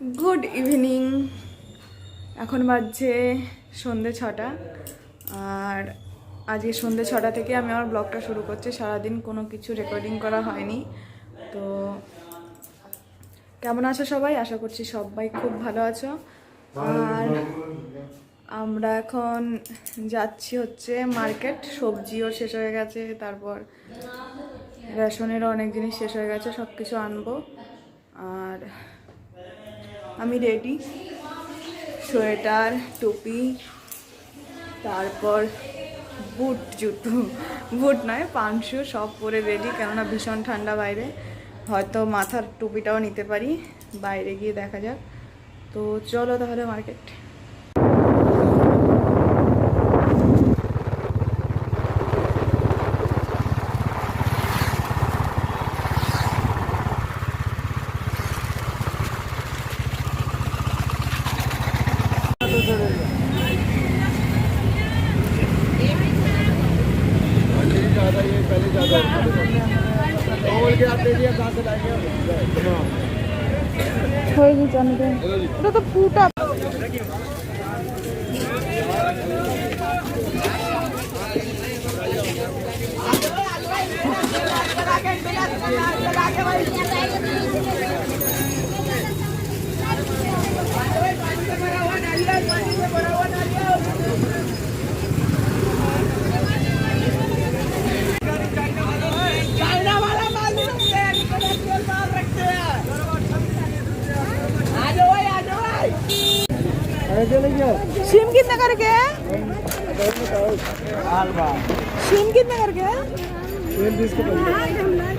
Good evening এখন বাজছে সন্ধে ছটা। আর আজকে সন্ধে ছটা থেকে আমি আমার ব্লগটা শুরু করছি। সারাদিন কোনো কিছু রেকর্ডিং করা হয়নি। তো কেমন আছো সবাই? আশা করছি সবাই খুব ভালো আছো। আর আমরা এখন যাচ্ছি হচ্ছে মার্কেট সবজিও শেষ হয়ে গেছে, তারপর রেশনেরও অনেক জিনিস শেষ হয়ে গেছে সব কিছু আনব। আর আমি রেডি সোয়েটার টুপি, তারপর বুট জুতো। বুট নয় পাংশু সব পরে রেডি কেননা ভীষণ ঠান্ডা বাইরে। হয়তো মাথার টুপিটাও নিতে পারি। বাইরে গিয়ে দেখা যাক। তো চলো তাহলে মার্কেট হয়ে গেছে অনেক ওটা তো ফুটা। सिम कितने करके सिम कितने करके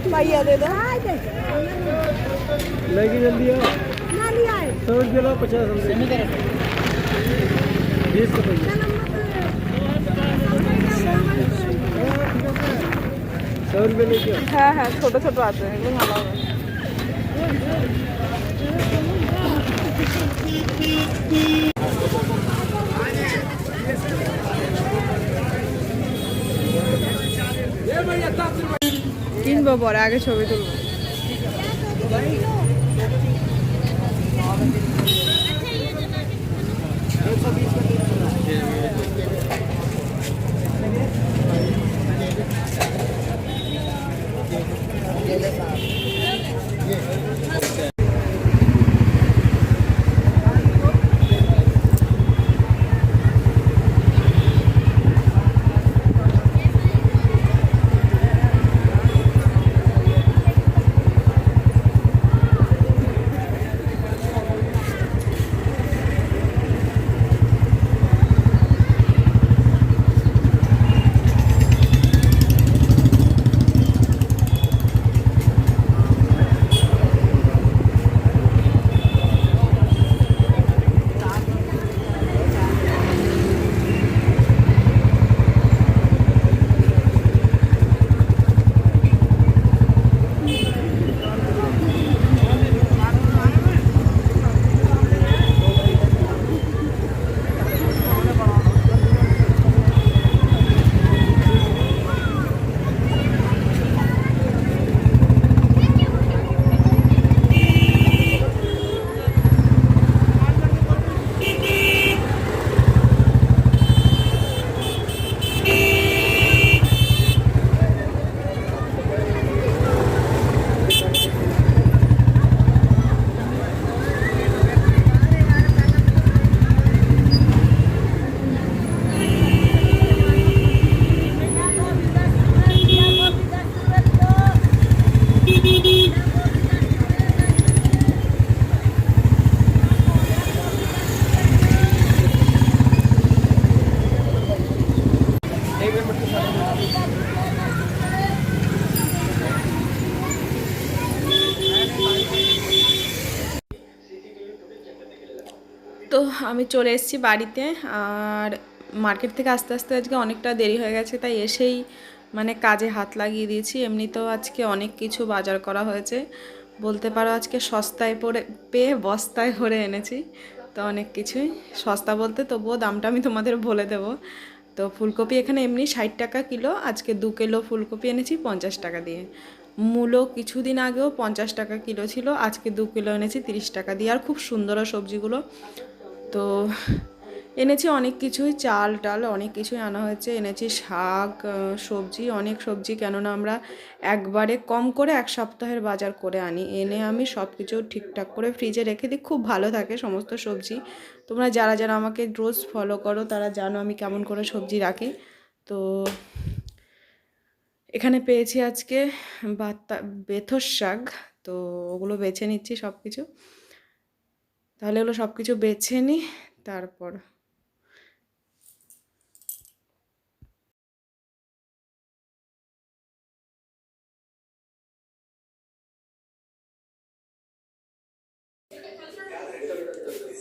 भैया दे दो लेगी जल्दी पचास बीस लेके हाँ हाँ छोटे छोटे आते हैं কিনবো পরে আগে ছবি তুলবো। তো আমি চলে এসেছি বাড়িতে আর মার্কেট থেকে আস্তে আস্তে আজকে অনেকটা দেরি হয়ে গেছে, তাই এসেই মানে কাজে হাত লাগিয়ে দিয়েছি। এমনিতেও আজকে অনেক কিছু বাজার করা হয়েছে। বলতে পারো আজকে সস্তায় পরে পেয়ে বস্তায় ভরে এনেছি। তো অনেক কিছুই। সস্তা বলতে তবুও দামটা আমি তোমাদের বলে দেবো। তো ফুলকপি এখানে এমনি ষাট টাকা কিলো, আজকে দু কিলো ফুলকপি এনেছি পঞ্চাশ টাকা দিয়ে। মূলো কিছুদিন আগেও পঞ্চাশ টাকা কিলো ছিল, আজকে দু কিলো এনেছি তিরিশ টাকা দিয়ে। আর খুব সুন্দর সবজিগুলো। তো এনেছি অনেক কিছুই, চাল টাল অনেক কিছুই আনা হয়েছে। এনেছি শাক সবজি, অনেক সবজি, কেননা আমরা একবারে কম করে এক সপ্তাহের বাজার করে আনি। এনে আমি সব কিছু ঠিকঠাক করে ফ্রিজে রেখে দিই, খুব ভালো থাকে সমস্ত সবজি। তোমরা যারা যারা আমাকে রোজ ফলো করো, তারা জানো আমি কেমন করে সবজি রাখি। তো এখানে পেয়েছি আজকে বাতা বেথর শাক। তো ওগুলো বেছে নিচ্ছি সব কিছু তাহলে ওগুলো সব কিছু বেছে নিই তারপর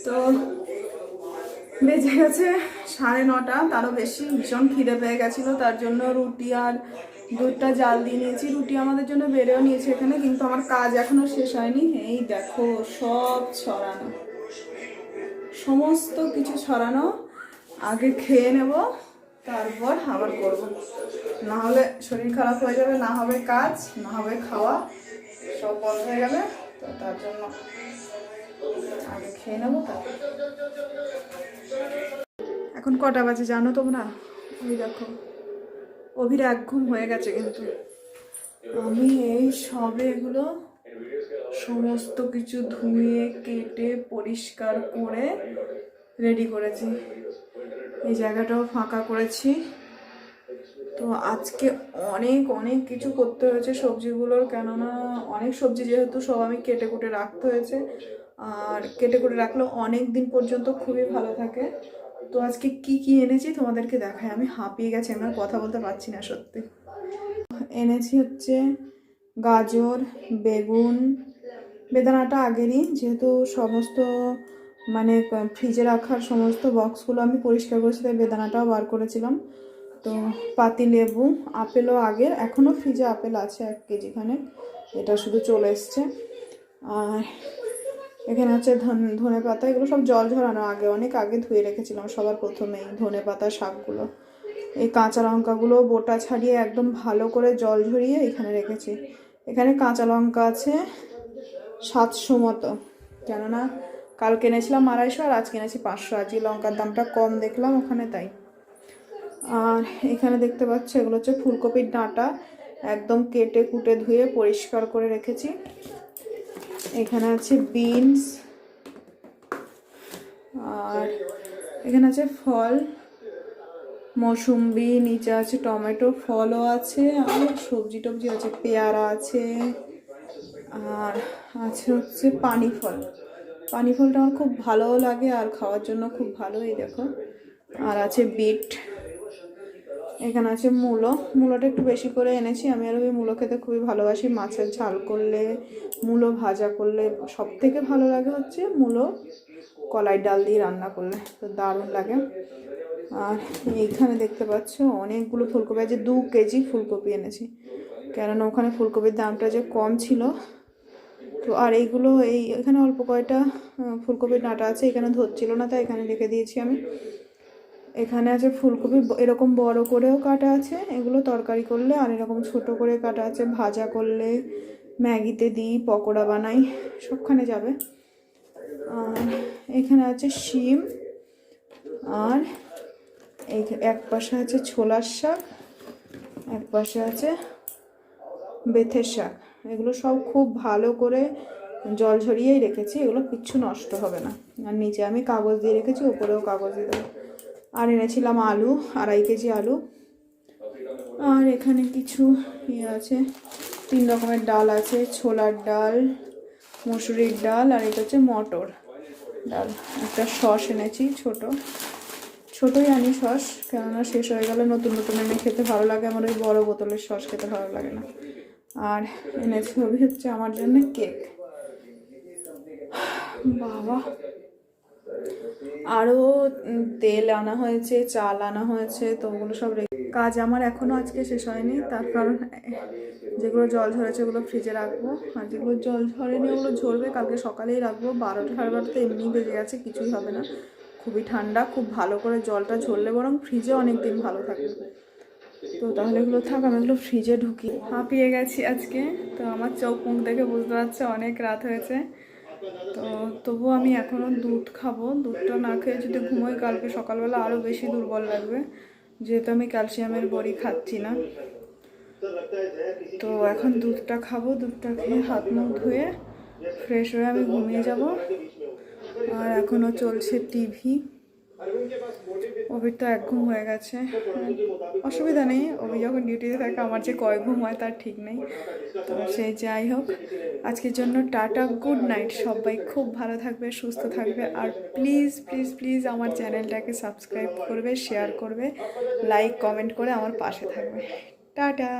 তো বেজে গেছে সাড়ে নটা, তারও বেশি, ভীষণ খিদে পেয়ে গেছিল, তার জন্য রুটি আর দুধটা জাল দিয়ে নিয়েছি, রুটি আমাদের জন্য বেড়েও নিয়েছে এখানে, কিন্তু আমার কাজ এখনও শেষ হয়নি। এই দেখো, সব ছড়ানো। সমস্ত কিছু ছড়ানো। আগে খেয়ে নেব, তারপর আবার করব। না হলে শরীর খারাপ হয়ে যাবে, না হবে কাজ, না হবে খাওয়া। সব বন্ধ হয়ে যাবে তো তার জন্য আগে খেয়ে নেব, তারপর এখন কটা বাজে জানো তোমরা? ওই দেখো। অভির এক ঘুম হয়ে গেছে কিন্তু। আমি এই সবে এগুলো সমস্ত কিছু ধুয়ে, কেটে, পরিষ্কার করে রেডি করেছি। এই জায়গাটাও ফাঁকা করেছি। তো আজকে অনেক অনেক কিছু করতে হয়েছে সবজিগুলোর, কেননা অনেক সবজি যেহেতু সব আমি কেটে কুটে রাখতে হয়েছে। আর কেটে কুটে রাখলে অনেক দিন পর্যন্ত খুবই ভালো থাকে। তো আজকে কি কি এনেছি তোমাদেরকে দেখায় আমি হাঁপিয়ে গেছি, আমি কথা বলতে পারছি না, সত্যি। এনেছি হচ্ছে গাজর, বেগুন, বেদানাটা আগেরই, যেহেতু সমস্ত মানে ফ্রিজে রাখার সমস্ত বক্সগুলো আমি পরিষ্কার করেছি, তাই বেদানাটাও বার করেছিলাম। তো পাতি লেবু, আপেলও আগের, এখনও ফ্রিজে আপেল আছে এক কেজিখানে এটা শুধু চলে এসছে। আর এখানে হচ্ছে ধন পাতা, এগুলো সব জল ঝরানো আগে, অনেক আগে ধুয়ে রেখেছিলাম সবার প্রথমেই, ধনে পাতা, শাকগুলো। এই কাঁচা লঙ্কাগুলো বোটা ছাড়িয়ে একদম ভালো করে জল ঝরিয়ে এখানে রেখেছি। এখানে কাঁচা লঙ্কা আছে সাতশো মতো। কেননা কাল কিনেছিলাম আড়াইশো আর আজ কিনেছি পাঁচশো। আজকে লঙ্কার দামটা কম দেখলাম ওখানে তাই। আর এখানে দেখতে পাচ্ছ, এগুলো হচ্ছে ফুলকপির ডাঁটা। একদম কেটে কুটে ধুয়ে পরিষ্কার করে রেখেছি। এখানে আছে বিনস, আর এখানে আছে ফল, মৌসুম্বি, নিচে আছে টমেটো, ফলও আছে, আর সবজি টবজি আছে, পেয়ারা আছে, আর আছে হচ্ছে পানি ফল পানি ফলটা আমার খুব ভালোও লাগে আর খাওয়ার জন্য খুব ভালো এই দেখো। আর আছে বিট। এখানে আছে মূলো। মূলোটা একটু বেশি করে এনেছি। আমি আর ওই মূলো খেতে খুবই ভালোবাসি। মাছের ঝাল করলে, মূলো ভাজা করলে সব থেকে ভালো লাগে হচ্ছে মূলো কলাই ডাল দিয়ে রান্না করলে। তো দারুণ লাগে। আর এইখানে দেখতে পাচ্ছ অনেকগুলো ফুলকপি। আছে দু কেজি ফুলকপি এনেছি। কেননা ওখানে ফুলকপির দামটা যে কম ছিল। তো আর এইগুলো এই এখানে অল্প কয়টা ফুলকপির ডাঁটা আছে। এখানে ধরছিল না, তাই এখানে রেখে দিয়েছি আমি। এখানে আছে ফুলকপি এরকম বড় করেও কাটা আছে, এগুলো তরকারি করলে, আর এরকম ছোট করে কাটা আছে, ভাজা করলে ম্যাগিতে দিই, পকোড়া বানাই, সবখানে যাবে। আর এখানে আছে শিম, আর এক পাশে আছে ছোলার শাক, এক পাশে আছে বেথের শাক। এগুলো সব খুব ভালো করে জল ঝরিয়েই রেখেছি, এগুলো কিচ্ছু নষ্ট হবে না। আর নিচে আমি কাগজ দিয়ে রেখেছি ওপরেও কাগজ দিয়ে দেবো। আর এনেছিলাম আলু, আড়াই কেজি আলু। আর এখানে কিছু ইয়ে আছে, তিন রকমের ডাল আছে, ছোলার ডাল, মুসুরির ডাল, আর এটা হচ্ছে মটর ডাল। একটা সস এনেছি ছোট। ছোটোই আনি সস, কেননা শেষ হয়ে গেলে নতুন নতুন এনে খেতে ভালো লাগে, আমার ওই বড় বোতলের সস খেতে ভালো লাগে না। আর এনেছি হচ্ছে আমার জন্য কেক। বাবা আরও তেল আনা হয়েছে, চাল আনা হয়েছে, তো ওগুলো সব কাজ আমার এখনও আজকে শেষ হয়নি। তার কারণ, যেগুলো জল ঝরেছে ওগুলো ফ্রিজে রাখব। আর যেগুলো জল ঝরেনি ওগুলো ঝরবে, কালকে সকালেই রাখব। বারোটা সাড়ে বারোটা এমনি বেজে গেছে, কিছুই হবে না। খুবই ঠান্ডা, খুব ভালো করে জলটা ঝরলে বরং ফ্রিজে অনেক দিন ভালো থাকবে তো তাহলে এগুলো থাক, আমি এগুলো ফ্রিজে ঢুকি। হাঁপিয়ে গেছি আজকে। তো আমার চোখ মুখ দেখে বুঝতে পারছে, অনেক রাত হয়েছে। তো তবু আমি এখনও দুধ খাব। দুধটা না খেয়ে যদি ঘুমোই, কালকে সকালবেলা আরও বেশি দুর্বল লাগবে। যেহেতু আমি ক্যালসিয়ামের বড়ি খাচ্ছি না। তো এখন দুধটা খাব। দুধটা খেয়ে হাত মুখ ধুয়ে ফ্রেশ হয়ে আমি ঘুমিয়ে যাব। আর এখনও চলছে টিভি। অভির তো এক ঘুম হয়ে গেছে। অসুবিধা নেই, অভি যখন ডিউটিতে থাকে, আমার যে কয় ঘুম হয় তার ঠিক নেই। তো সে যাই হোক, আজকের জন্য টাটা গুড নাইট সবাই খুব ভালো থাকবে, সুস্থ থাকবে। আর প্লিজ প্লিজ প্লিজ আমার চ্যানেলটাকে সাবস্ক্রাইব করবে শেয়ার করবে লাইক কমেন্ট করে আমার পাশে থাকবে। টাটা!